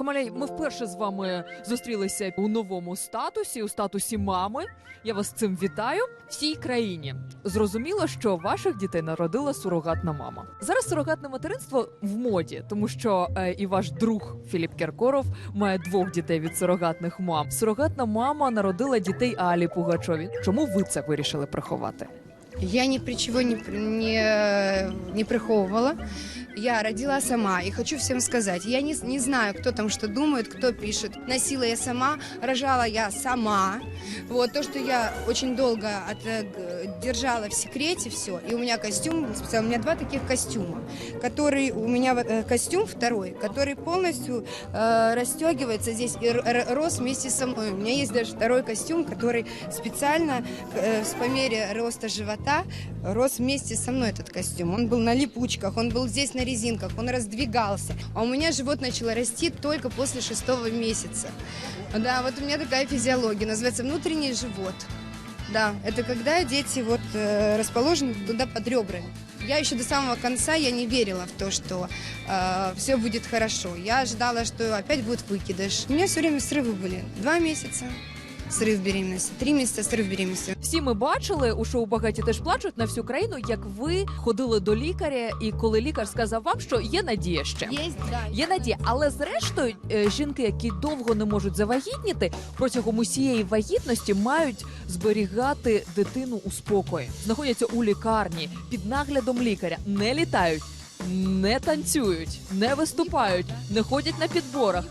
Камаля, ми вперше з вами зустрілися у новому статусі, у статусі мами. Я вас цим вітаю. Всій країні зрозуміло, що ваших дітей народила сурогатна мама. Зараз сурогатне материнство в моді, тому що е, і ваш друг Філіп Кіркоров має двох дітей від сурогатних мам. Сурогатна мама народила дітей Алі Пугачові. Чому ви це вирішили приховати? Я ни при чего не, не, не приховывала. Я родила сама и хочу всем сказать, я не, не знаю, кто там что думает, кто пишет. Носила я сама, рожала я сама. Вот то, что я очень долго от, э, держала в секрете все. И у меня костюм, у меня два таких костюма, который у меня э, костюм второй, который полностью э, расстегивается здесь и рос вместе со мной. У меня есть даже второй костюм, который специально э, по мере роста живота рос вместе со мной этот костюм. Он был на липучках, он был здесь на резинках, он раздвигался. А у меня живот начал расти только после шестого месяца. Да, вот у меня такая физиология, называется внутренний живот. Да, это когда дети вот э, расположены туда под ребрами. Я еще до самого конца я не верила в то, что все будет хорошо. Я ожидала, что опять будет выкидыш. У меня все время срывы были. Два месяца срыв беременности, три месяца срыв беременности. Всі ми бачили у шоу багаті теж плачуть на всю країну, як ви ходили до лікаря, і коли лікар сказав вам, що є надія ще. Есть, да. Є надія, але зрештою е, жінки, які довго не можуть завагітніти, протягом усієї вагітності мають зберігати дитину у спокої. Знаходяться у лікарні під наглядом лікаря, не літають, не танцюють, не виступають, не ходять на підборах.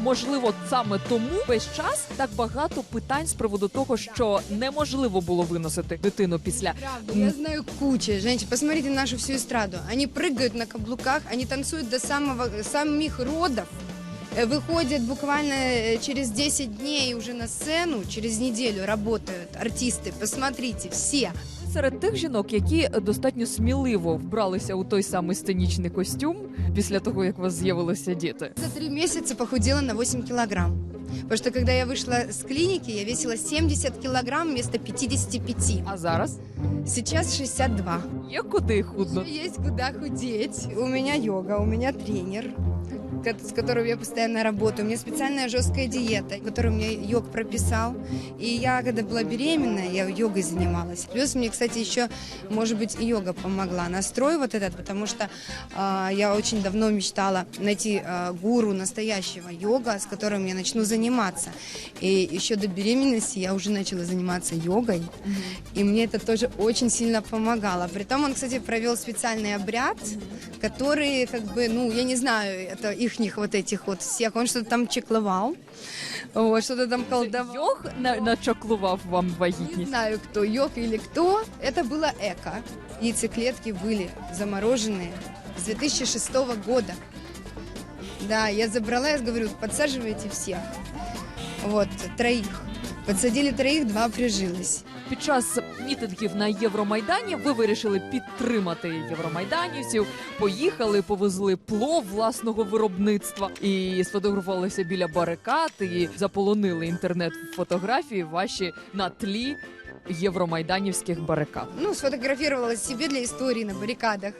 Можливо, саме тому весь час так багато питань з приводу того, що неможливо було виносити дитину після Правда, я знаю куча женщин. Посмотрите нашу всю эстраду. Они прыгают на каблуках, они танцуют до самого, самих родов. Э, Выходят буквально э, через 10 дней уже на сцену, через неделю работают артисты. Посмотрите, все. серед тих жінок, які достатньо сміливо вбралися у той самий сценічний костюм після того, як у вас з'явилися діти. За три месяца похудела на 8 килограмм. Потому что когда я вышла с клиники, я весила 70 килограмм вместо 55. А зараз Сейчас 62. є куди худно. Есть куда худеть. У меня йога, у меня тренер, с которым я постоянно работаю. У меня специальная жесткая диета, которую мне йог прописал. И я, когда была беременная, я йогой занималась. Плюс мне, кстати, еще, может быть, и йога помогла. Настрой вот этот, потому что а, я очень давно мечтала найти а, гуру настоящего йога, с которым я начну заниматься. И еще до беременности я уже начала заниматься йогой. И мне это тоже очень сильно помогало. Притом он, кстати, провел специальный обряд, который, как бы, ну, я не знаю, это ихних вот этих вот всех, он что-то там чекловал, вот, что-то там колдовал. Йог на- начаклував вам Не вагітність. знаю, кто, йог или кто. Это было эко. Яйцеклетки были замороженные с 2006 года. Да, я забрала, я говорю, подсаживайте всех. Вот, троих. Подсадили троих, два прижилось. Під час мітингів на Євромайдані ви вирішили підтримати євромайданівців. Поїхали, повезли плов власного виробництва і сфотографувалися біля барикад і заполонили інтернет фотографії ваші на тлі євромайданівських барикад. Ну, сфотографировала себе для истории на баррикадах.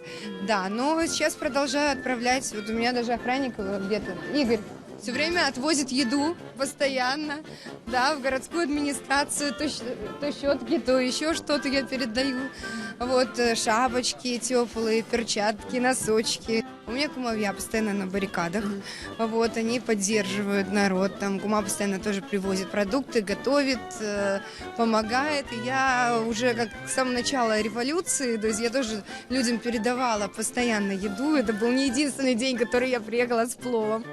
Да, но сейчас продолжаю отправлять. Вот у меня даже охранник э, где-то, Игорь, все время отвозит еду постоянно, да, в городскую администрацию, то, то щетки, то еще что-то я передаю. Вот э, шапочки теплые, перчатки, носочки. У меня кумовья постоянно на баррикадах. Вот, они поддерживают народ. Там кума постоянно тоже привозит продукты, готовит, э, помогает. И я уже как с самого начала революции, то есть я тоже людям передавала постоянно еду. Это был не единственный день, который я приехала с пловом.